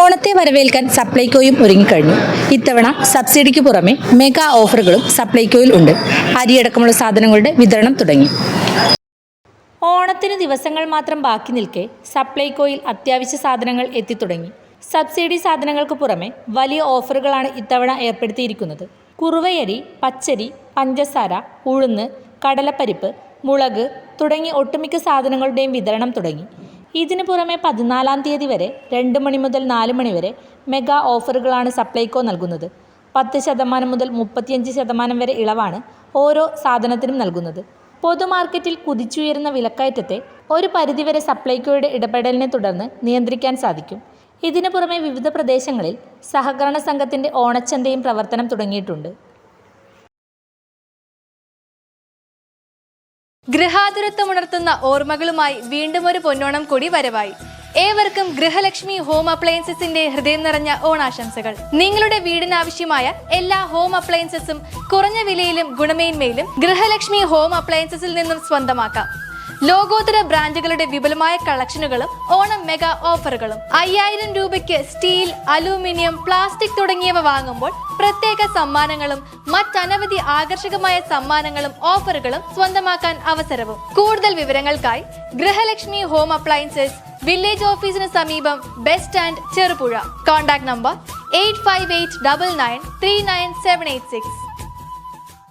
ഓണത്തെ വരവേൽക്കാൻ സപ്ലൈകോയും ഒരുങ്ങിക്കഴിഞ്ഞു. ഇത്തവണ സബ്സിഡിക്ക് പുറമെ മെഗാ ഓഫറുകളും സപ്ലൈകോയിൽ ഉണ്ട്. അരിയടക്കമുള്ള സാധനങ്ങളുടെ വിതരണം തുടങ്ങി. ഓണത്തിന് ദിവസങ്ങൾ മാത്രം ബാക്കി നിൽക്കെ സപ്ലൈകോയിൽ അത്യാവശ്യ സാധനങ്ങൾ എത്തിത്തുടങ്ങി. സബ്സിഡി സാധനങ്ങൾക്ക് പുറമെ വലിയ ഓഫറുകളാണ് ഇത്തവണ ഏർപ്പെടുത്തിയിരിക്കുന്നത്. കുറുവയരി പച്ചരി പഞ്ചസാര ഉഴുന്ന് കടലപ്പരിപ്പ് മുളക് തുടങ്ങി ഒട്ടുമിക്ക സാധനങ്ങളുടെയും വിതരണം തുടങ്ങി. ഇതിനു പുറമെ പതിനാലാം തീയതി വരെ രണ്ട് മണി മുതൽ നാല് മണി വരെ മെഗാ ഓഫറുകളാണ് സപ്ലൈകോ നൽകുന്നത്. പത്ത് ശതമാനം മുതൽ മുപ്പത്തിയഞ്ച് ശതമാനം വരെ ഇളവാണ് ഓരോ സാധനത്തിനും നൽകുന്നത്. പൊതുമാർക്കറ്റിൽ കുതിച്ചുയരുന്ന വിലക്കയറ്റത്തെ ഒരു പരിധിവരെ സപ്ലൈകോയുടെ ഇടപെടലിനെ തുടർന്ന് നിയന്ത്രിക്കാൻ സാധിക്കും. ഇതിനു പുറമെ വിവിധ പ്രദേശങ്ങളിൽ സഹകരണ സംഘത്തിന്റെ ഓണച്ചന്തയും പ്രവർത്തനം തുടങ്ങിയിട്ടുണ്ട്. ഗൃഹാതുരത്വം ഉണർത്തുന്ന ഓർമ്മകളുമായി വീണ്ടും ഒരു പൊന്നോണം കൂടി വരവായി. ഏവർക്കും ഗൃഹലക്ഷ്മി ഹോം അപ്ലയൻസസിന്റെ ഹൃദയം നിറഞ്ഞ ഓണാശംസകൾ. നിങ്ങളുടെ വീടിനാവശ്യമായ എല്ലാ ഹോം അപ്ലയൻസസും കുറഞ്ഞ വിലയിലും ഗുണമേന്മയിലും ഗൃഹലക്ഷ്മി ഹോം അപ്ലയൻസസിൽ നിന്നും സ്വന്തമാക്കാം. ലോകോത്തര ബ്രാൻഡുകളുടെ വിപുലമായ കളക്ഷനുകളും ഓണം മെഗാ ഓഫറുകളും. അയ്യായിരം രൂപയ്ക്ക് സ്റ്റീൽ അലൂമിനിയം പ്ലാസ്റ്റിക് തുടങ്ങിയവ വാങ്ങുമ്പോൾ പ്രത്യേക സമ്മാനങ്ങളും മറ്റനവധി ആകർഷകമായ സമ്മാനങ്ങളും ഓഫറുകളും സ്വന്തമാക്കാൻ അവസരവും. കൂടുതൽ വിവരങ്ങൾക്കായി ഗൃഹലക്ഷ്മി ഹോം അപ്ലയൻസസ് വില്ലേജ് ഓഫീസിന് സമീപം best and Cherupuzha. Contact number eight five eight double nine three nine seven eight six.